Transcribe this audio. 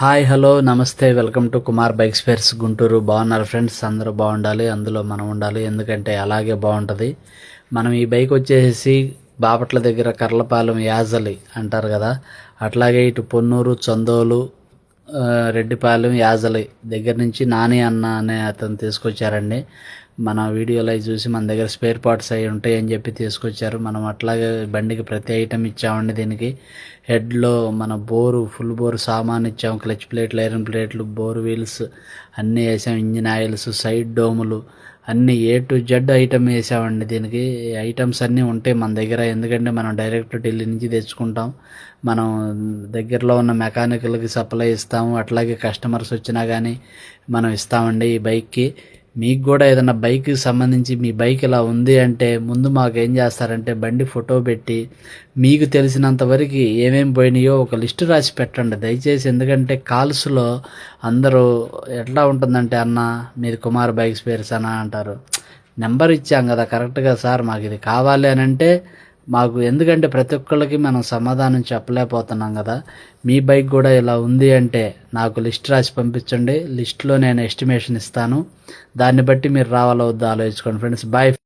Hi hello నమస్తే welcome to Kumar bikes fairs Guntur. బాగున్నారు friends అందరూ బాగుండాలి అందులో మనం ఉండాలి ఎందుకంటే అలాగే బాగుంటుంది. మనం ఈ బైక్ వచ్చేసి బాపట్ల దగ్గర కర్లపాలెం యాజలి అంటారు కదా. అట్లాగే ఇటు పొన్నూరు చందోలు రెడ్డిపాలెం యాజలి దగ్గర నుంచి నాని అన్న అనే అతను తీసుకొచ్చారండి. మన వీడియోలో అవి చూసి మన దగ్గర స్పేర్ పార్ట్స్ అవి అని చెప్పి తీసుకొచ్చారు. మనం అట్లాగే బండికి ప్రతి ఐటెం ఇచ్చామండి దీనికి. హెడ్లో మన బోరు ఫుల్ బోరు సామాన్ ఇచ్చాము క్లచ్ ప్లేట్లు ఐరన్ ప్లేట్లు బోర్ వీల్స్ అన్నీ వేసాం. ఇంజిన్ ఆయిల్స్ సైడ్ డోములు అన్ని ఏ టు జెడ్ ఐటమ్ వేసామండి దీనికి. ఐటమ్స్ అన్నీ ఉంటాయి మన దగ్గర. ఎందుకంటే మనం డైరెక్ట్ ఢిల్లీ నుంచి తెచ్చుకుంటాం. మనం దగ్గరలో ఉన్న మెకానికల్కి సప్లై ఇస్తాము. అట్లాగే కస్టమర్స్ వచ్చినా కానీ మనం ఇస్తామండి ఈ బైక్కి మీకు కూడా ఏదైనా బైక్కి సంబంధించి మీ బైక్ ఇలా ఉంది అంటే ముందు మాకు ఏం చేస్తారంటే బండి ఫోటో పెట్టి మీకు తెలిసినంత వరకు ఏమేమి పోయినాయో ఒక లిస్టు రాసి పెట్టండి. దయచేసి ఎందుకంటే కాల్స్లో అందరూ ఎట్లా ఉంటుందంటే అన్న మీది కుమార్ బైక్స్ పేర్స్ అంటారు. నెంబర్ ఇచ్చాం కదా కరెక్ట్గా సార్ మాకు ఇది కావాలి అని అంటే మాకు ఎందుకంటే ప్రతి ఒక్కళ్ళకి మనం సమాధానం చెప్పలేకపోతున్నాం కదా. మీ బైక్ కూడా ఇలా ఉంది అంటే నాకు లిస్ట్ రాసి పంపించండి. లిస్ట్లో నేను ఎస్టిమేషన్ ఇస్తాను. దాన్ని బట్టి మీరు రావాలో వద్దో ఆలోచించుకోండి. Friends bye.